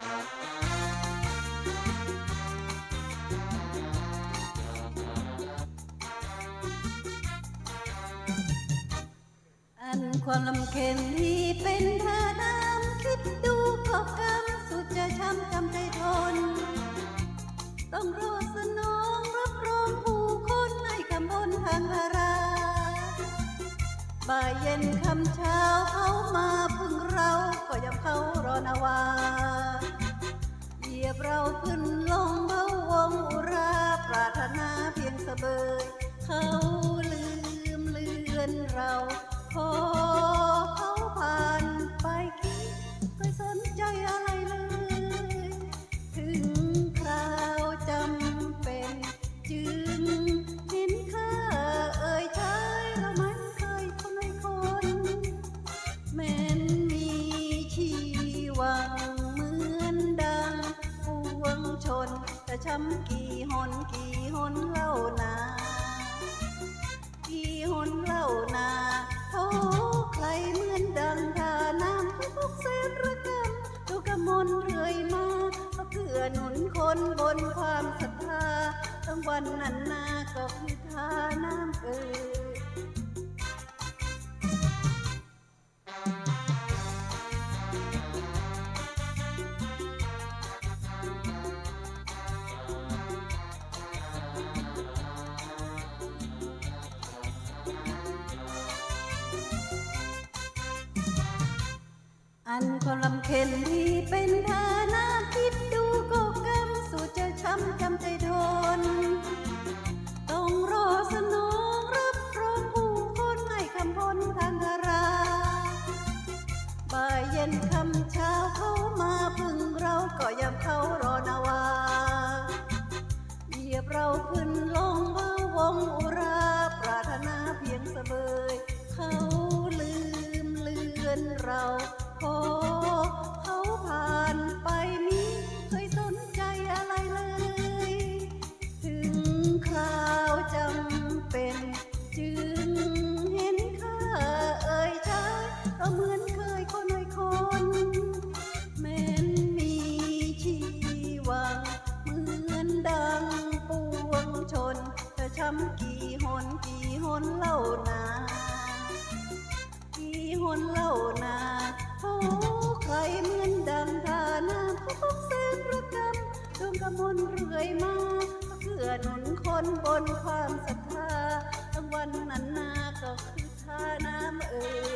อันความลำเค็ญที่เป็นท่าน้ำคิดดูก็กำสุดจะช้ำจำใจทน ต้องรอสนองรับรองผู้คนให้คำพนทางพาราบ่ายเย็นคำเช้าเขามาพึ่งเราก็ยังเขารอนาวา อนเรา ขอเขาผ่านไปคิดไม่สนใจอะไรเลย ถึงคราวจำเป็นจึงเห็นค่าเอ่ยใชายเรามันเคยคนในคนแม้นมีชีวังเหมือนดังปวงชน แต่ช้ำกี่หนกี่หนเล่านา ทั้งวันนั้นนาก็คือทาน้ำเกิดอันความลำเค็ญที่เป็นฐาน ยียบเราขึ้นลงเบาวงอุราปรารถนาเพียงเสบยเขาำกี่หนกี่หนเล่านากี่หนเล่านาโอ้ใครเหมือนดังทานาพบแสงระกำดวงกรมนเรื่อยมาเพื่อนุนคนบนความศรัทธากลางวันนั้นนาก็คือทาน้ำเอ่ย